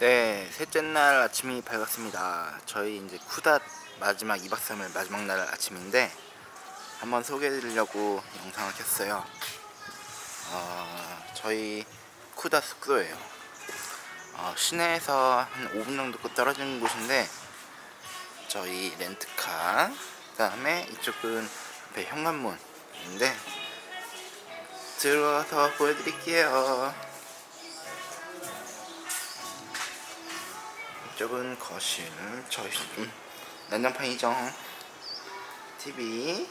네, 셋째 날 아침이 밝았습니다. 저희 이제 쿠닷 마지막 2박 3일 마지막 날 아침인데 한번 소개해드리려고 영상을 켰어요. 어, 저희 쿠닷 숙소예요. 어, 시내에서 한 5분 정도 떨어진 곳인데 저희 렌트카 그다음에 이쪽은 앞에 현관문인데 들어와서 보여드릴게요. 이쪽은 거실, 저희 음, 난장판이죠. TV.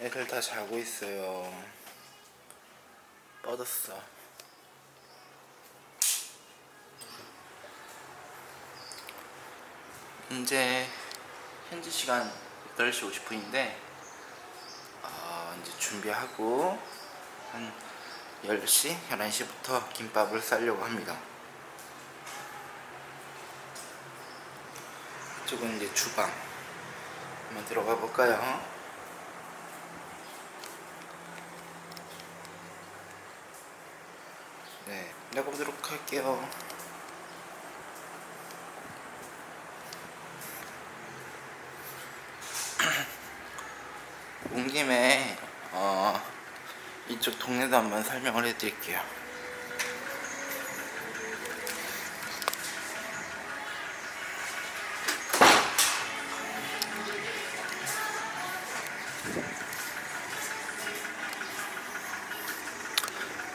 애들 다 자고 있어요. 뻗었어. 이제 현지 시간 8시 50분인데 어, 이제 준비하고 한 10시, 11시부터 김밥을 싸려고 합니다. 이쪽은 이제 주방 한번 들어가 볼까요? 네, 나가보도록 할게요. 온 김에 어, 이쪽 동네도 한번 설명을 해드릴게요.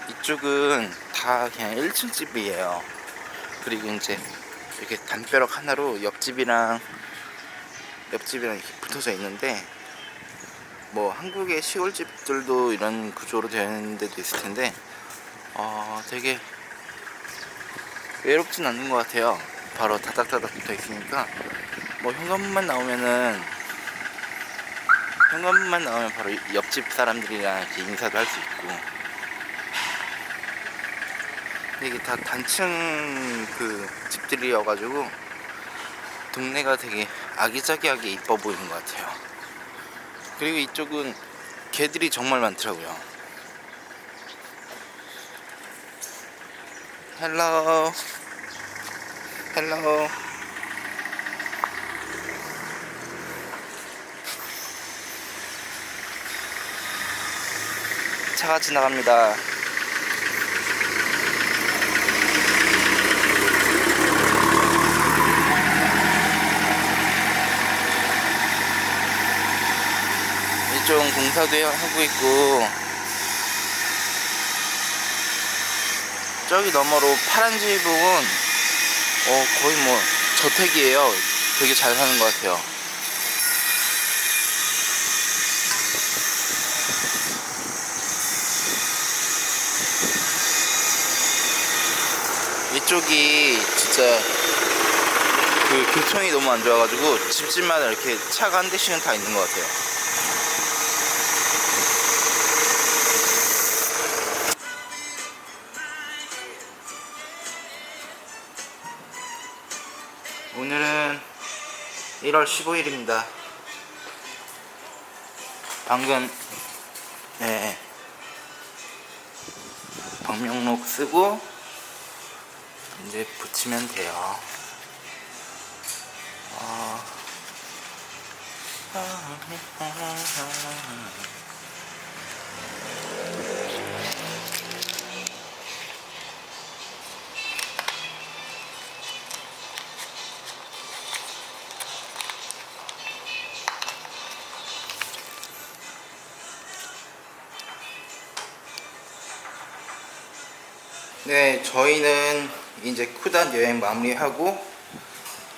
이쪽은 다 그냥 1층 집이에요. 그리고 이제 이렇게 담벼락 하나로 옆집이랑 옆집이랑 이렇게 붙어져 있는데 뭐 한국의 시골집들도 이런 구조로 되는 데도 있을 텐데 어 되게 외롭진 않는 것 같아요. 바로 다닥다닥 붙어 있으니까 뭐 현관문만 나오면은 현관문만 나오면 바로 옆집 사람들이랑 이렇게 인사도 할 수 있고 이게 다 단층 그 집들이여가지고 동네가 되게 아기자기하게 이뻐 보이는 것 같아요. 그리고 이쪽은 개들이 정말 많더라고요. 헬로 헬로 차가 지나갑니다. 이쪽은 공사도 해- 하고 있고 저기 너머로 파란 집은 어 거의 뭐 저택이에요. 되게 잘 사는 것 같아요. 이쪽이 진짜 그 교통이 너무 안 좋아가지고 집집마다 이렇게 차가 한 대씩은 다 있는 것 같아요. 1월 15일입니다. 방금 네 방명록 쓰고 이제 붙이면 돼요. 어... 네, 저희는 이제 쿠단 여행 마무리하고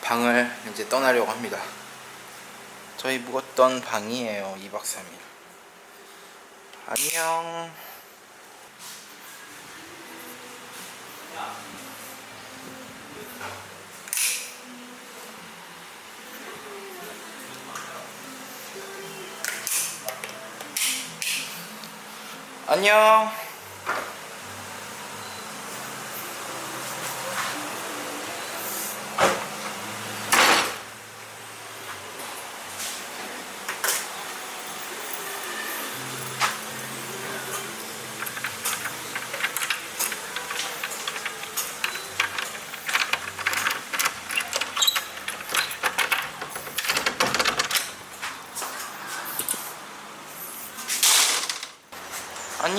방을 이제 떠나려고 합니다. 저희 묵었던 방이에요. 2박 3일. 안녕. 안녕.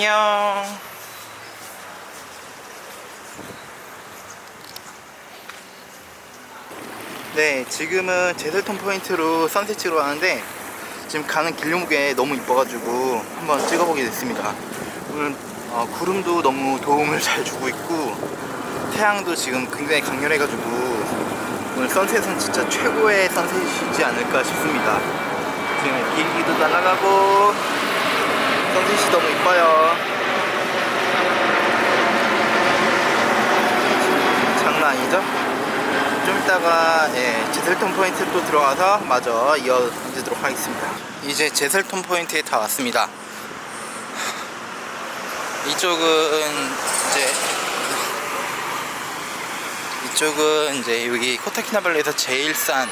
안녕. 네, 지금은 제설톤 포인트로 선셋 찍으러 가는데 지금 가는 길목에 너무 이뻐가지고 한번 찍어보게 됐습니다. 오늘 어, 구름도 너무 도움을 잘 주고 있고 태양도 지금 굉장히 강렬해가지고 오늘 선셋은 진짜 최고의 선셋이지 않을까 싶습니다. 지금 비행기도 날아가고 선셋이 너무 이뻐요. 장난 아니죠? 좀 이따가 예, 제셀톤 포인트 또 들어가서 마저 이어지도록 하겠습니다. 이제 제셀톤 포인트에 다 왔습니다. 이쪽은 이제 이쪽은 이제 여기 코타키나발루에서 제일 싼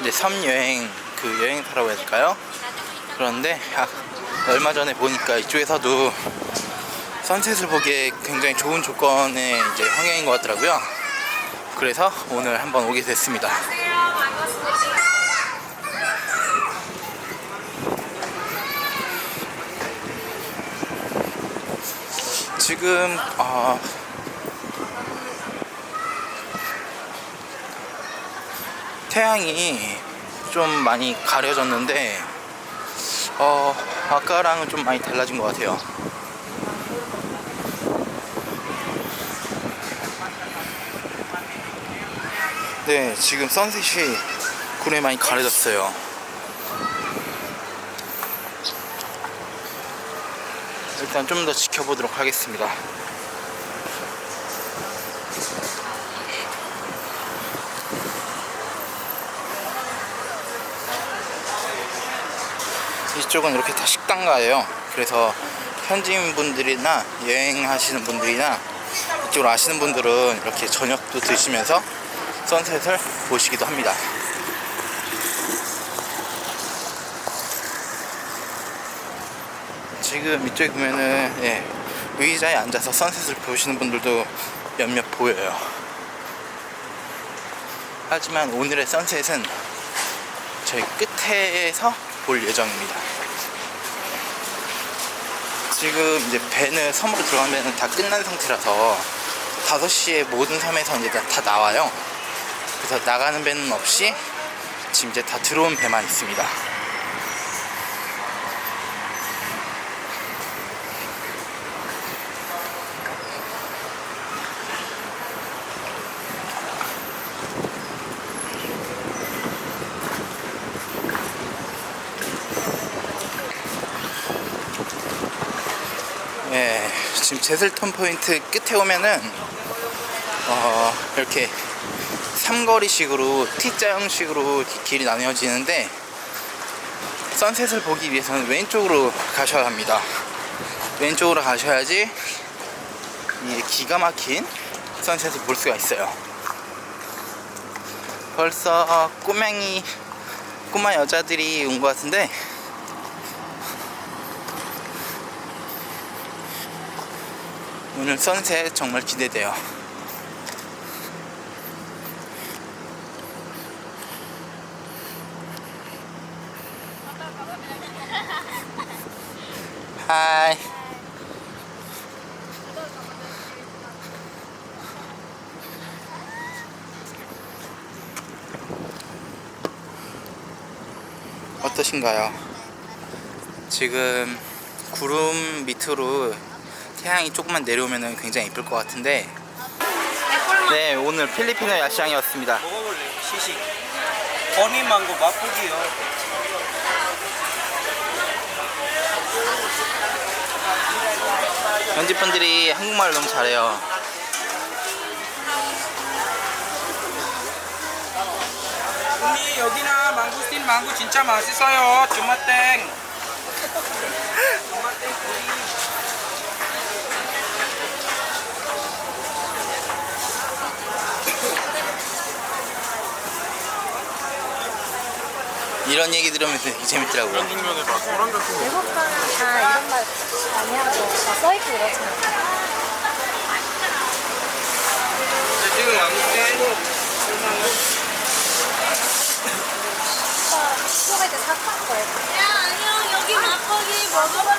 이제 섬 여행 그 여행사라고 해야 될까요? 그런데 아, 얼마 전에 보니까 이쪽에서도 선셋을 보기에 굉장히 좋은 조건의 이제 환경인 것 같더라고요. 그래서 오늘 한번 오게 됐습니다. 지금 어, 태양이 좀 많이 가려졌는데 어, 아까랑은 좀 많이 달라진 것 같아요. 네, 지금 선셋이 구름에 많이 가려졌어요. 일단 좀 더 지켜보도록 하겠습니다. 이쪽은 이렇게 다 식당가예요. 그래서 현지인 분들이나 여행하시는 분들이나 이쪽을 아시는 분들은 이렇게 저녁도 드시면서 선셋을 보시기도 합니다. 지금 이쪽에 보면은 예, 의자에 앉아서 선셋을 보시는 분들도 몇몇 보여요. 하지만 오늘의 선셋은 저희 끝에서 볼 예정입니다. 지금 이제 배는 섬으로 들어가면 다 끝난 상태라서 5시에 모든 섬에서 이제 다, 다 나와요. 그래서 나가는 배는 없이 지금 이제 다 들어온 배만 있습니다. 예, 지금 제슬턴 포인트 끝에 오면은 어, 이렇게 삼거리식으로 T자 형식으로 기- 길이 나뉘어지는데 선셋을 보기 위해서는 왼쪽으로 가셔야 합니다. 왼쪽으로 가셔야지 이 기가 막힌 선셋을 볼 수가 있어요. 벌써 꼬맹이 꼬마 여자들이 온 것 같은데 오늘 선셋 정말 기대돼요. 하이. 어떠신가요? 지금 구름 밑으로 태양이 조금만 내려오면 굉장히 이쁠 것 같은데 네 오늘 필리핀어 야시장이었습니다 먹어볼래? 시식. 허니망고 맛보기요. 현지 분들이 한국말을 너무 잘해요 언니 여기나 망고스틴 망고 진짜 맛있어요. 주마땡 이런 얘기 들으면서 되게 재밌더라고요 외국 가면 다 이런 말 많이 하고 다 써있고 이러잖아. 지금 망고스틴. 오빠 수업할 때 사탕 거예요. 야, 안녕. 여기 맛보기 먹어봐.